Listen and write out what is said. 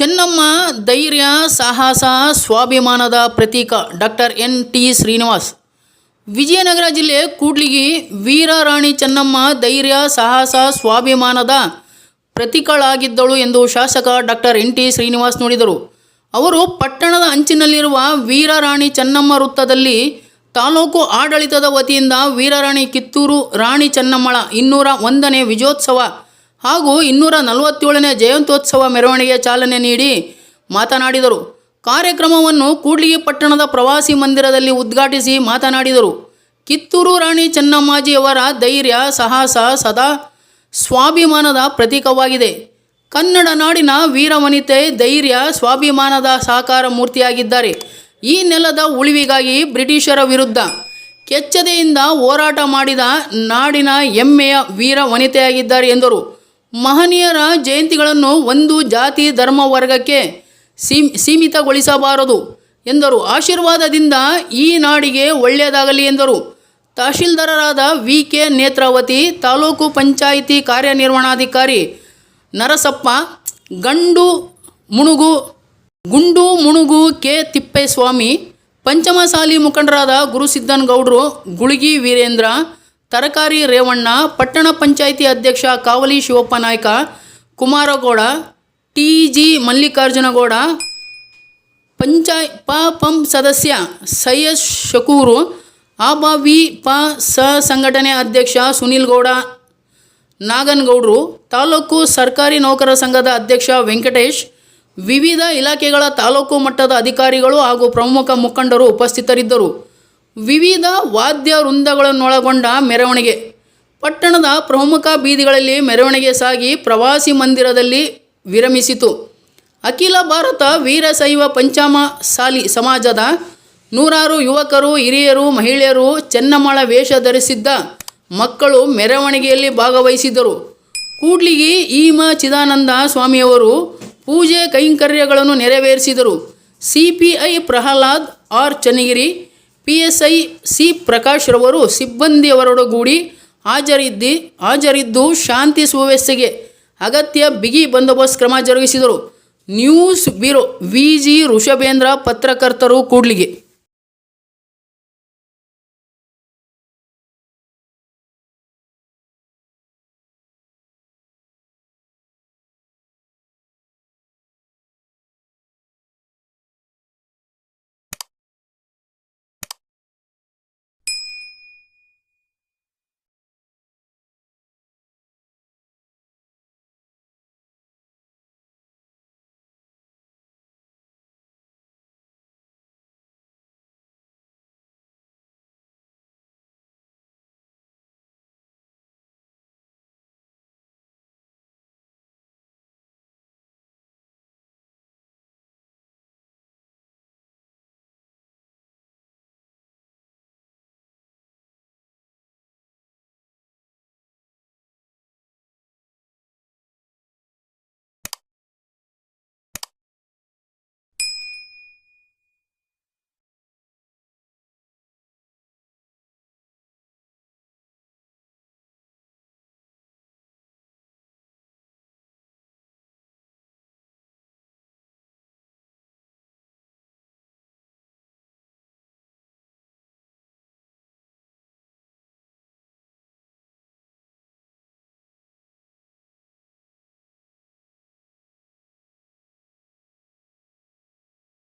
ಚೆನ್ನಮ್ಮ, ಧೈರ್ಯ, ಸಾಹಸ, ಸ್ವಾಭಿಮಾನದ ಪ್ರತೀಕ doctor N T Srinivas. Vijayanagara ಜಿಲ್ಲೆ ಕೂಡ್ಲಿಗಿ ವೀರರಾಣಿ ಚೆನ್ನಮ್ಮ ಧೈರ್ಯ, ಸಾಹಸ, ಸ್ವಾಭಿಮಾನದ ಪ್ರತೀಕಳಾಗಿದ್ದಳು ಎಂದು ಶಾಸಕ ಡಾಕ್ಟರ್ ಎನ್ ಟಿ ಶ್ರೀನಿವಾಸ್ ನುಡಿದರು. ಅವರು ಪಟ್ಟಣದ ಅಂಚಿನಲ್ಲಿರುವ ವೀರರಾಣಿ ಚೆನ್ನಮ್ಮ ವೃತ್ತದಲ್ಲಿ ತಾಲೂಕು ಆಡಳಿತದ ವತಿಯಿಂದ ವೀರರಾಣಿ ಕಿತ್ತೂರು ರಾಣಿ ಚೆನ್ನಮ್ಮಳ ಇನ್ನೂರ ಒಂದನೇ ವಿಜಯೋತ್ಸವ ಹಾಗೂ ಇನ್ನೂರ ನಲವತ್ತೇಳನೇ ಜಯಂತ್ಯೋತ್ಸವ ಮೆರವಣಿಗೆ ಚಾಲನೆ ನೀಡಿ ಮಾತನಾಡಿದರು. ಕಾರ್ಯಕ್ರಮವನ್ನು ಕೂಡ್ಲಿಗಿ ಪಟ್ಟಣದ ಪ್ರವಾಸಿ ಮಂದಿರದಲ್ಲಿ ಉದ್ಘಾಟಿಸಿ ಮಾತನಾಡಿದರು. ಕಿತ್ತೂರು ರಾಣಿ ಚೆನ್ನಮ್ಮಾಜಿಯವರ ಧೈರ್ಯ, ಸಾಹಸ ಸದಾ ಸ್ವಾಭಿಮಾನದ ಪ್ರತೀಕವಾಗಿದೆ. ಕನ್ನಡ ನಾಡಿನ ವೀರವನಿತೆ, ಧೈರ್ಯ, ಸ್ವಾಭಿಮಾನದ ಸಾಕಾರ ಮೂರ್ತಿಯಾಗಿದ್ದಾರೆ. ಈ ನೆಲದ ಉಳಿವಿಗಾಗಿ ಬ್ರಿಟಿಷರ ವಿರುದ್ಧ ಕೆಚ್ಚದೆಯಿಂದ ಹೋರಾಟ ಮಾಡಿದ ನಾಡಿನ ಹೆಮ್ಮೆಯ ವೀರ ವನಿತೆಯಾಗಿದ್ದಾರೆ ಎಂದರು. ಮಹನೀಯರ ಜಯಂತಿಗಳನ್ನು ಒಂದು ಜಾತಿ ಧರ್ಮ ವರ್ಗಕ್ಕೆ ಸೀಮ್, ಸೀಮಿತಗೊಳಿಸಬಾರದು ಎಂದರು. ಆಶೀರ್ವಾದದಿಂದ ಈ ನಾಡಿಗೆ ಒಳ್ಳೆಯದಾಗಲಿ ಎಂದರು. ತಹಶೀಲ್ದಾರರಾದ ವಿ ಕೆ ನೇತ್ರಾವತಿ, ತಾಲೂಕು ಪಂಚಾಯಿತಿ ಕಾರ್ಯನಿರ್ವಹಣಾಧಿಕಾರಿ ನರಸಪ್ಪ, ಗಂಡು ಮುಣುಗು, ಗುಂಡು ಮುಣುಗು ಕೆ. ತಿಪ್ಪೇಸ್ವಾಮಿ, ಪಂಚಮಸಾಲಿ ಮುಖಂಡರಾದ ಗುರುಸಿದ್ದನಗೌಡರು, ಗುಳಿಗಿ ವೀರೇಂದ್ರ ತರಕಾರಿ ರೇವಣ್ಣ, ಪಟ್ಟಣ ಪಂಚಾಯಿತಿ ಅಧ್ಯಕ್ಷ ಕಾವಲಿ ಶಿವಪ್ಪ ನಾಯ್ಕ, ಕುಮಾರಗೌಡ ಟಿ ಜಿ ಮಲ್ಲಿಕಾರ್ಜುನಗೌಡ ಪಂಚಾಯ್ ಪ ಪಂ ಸದಸ್ಯ ಸೈಯದ್ ಶಕೂರು, ಆಬಾವಿ ಪ ಸ ಸಂಘಟನೆ ಅಧ್ಯಕ್ಷ ಸುನಿಲ್ ಗೌಡ ನಾಗನಗೌಡರು, ತಾಲೂಕು ಸರ್ಕಾರಿ ನೌಕರರ ಸಂಘದ ಅಧ್ಯಕ್ಷ ವೆಂಕಟೇಶ್, ವಿವಿಧ ಇಲಾಖೆಗಳ ತಾಲೂಕು ಮಟ್ಟದ ಅಧಿಕಾರಿಗಳು ಹಾಗೂ ಪ್ರಮುಖ ಮುಖಂಡರು ಉಪಸ್ಥಿತರಿದ್ದರು. ವಿವಿಧ ವಾದ್ಯ ವೃಂದಗಳನ್ನೊಳಗೊಂಡ ಮೆರವಣಿಗೆ. ಪಟ್ಟಣದ ಪ್ರಮುಖ ಬೀದಿಗಳಲ್ಲಿ ಮೆರವಣಿಗೆ ಸಾಗಿ ಪ್ರವಾಸಿ ಮಂದಿರದಲ್ಲಿ ವಿರಮಿಸಿತು. ಅಖಿಲ ಭಾರತ ವೀರಶೈವ ಪಂಚಾಮ ಸಾಲಿ ಸಮಾಜದ ನೂರಾರು ಯುವಕರು, ಹಿರಿಯರು, ಮಹಿಳೆಯರು ಚೆನ್ನಮ್ಮಳ ವೇಷ ಧರಿಸಿದ್ದ ಮಕ್ಕಳು ಮೆರವಣಿಗೆಯಲ್ಲಿ ಭಾಗವಹಿಸಿದ್ದರು. ಕೂಡ್ಲಿಗಿ ಈಮ ಚಿದಾನಂದ ಸ್ವಾಮಿಯವರು ಪೂಜೆ ಕೈಂಕರ್ಯಗಳನ್ನು ನೆರವೇರಿಸಿದರು. C P Prahlad R Channagiri P S I C Prakash ರವರು ಸಿಬ್ಬಂದಿಯವರೊಡಗೂಡಿ ಹಾಜರಿದ್ದಿ, ಹಾಜರಿದ್ದು ಶಾಂತಿ ಸುವ್ಯವಸ್ಥೆಗೆ ಅಗತ್ಯ ಬಿಗಿ ಬಂದೋಬಸ್ತ್ ಕ್ರಮ ಜರುಗಿಸಿದರು. News bureau, V. G. Rishabhendra ಪತ್ರಕರ್ತರು ಕೂಡ್ಲಿಗೆ.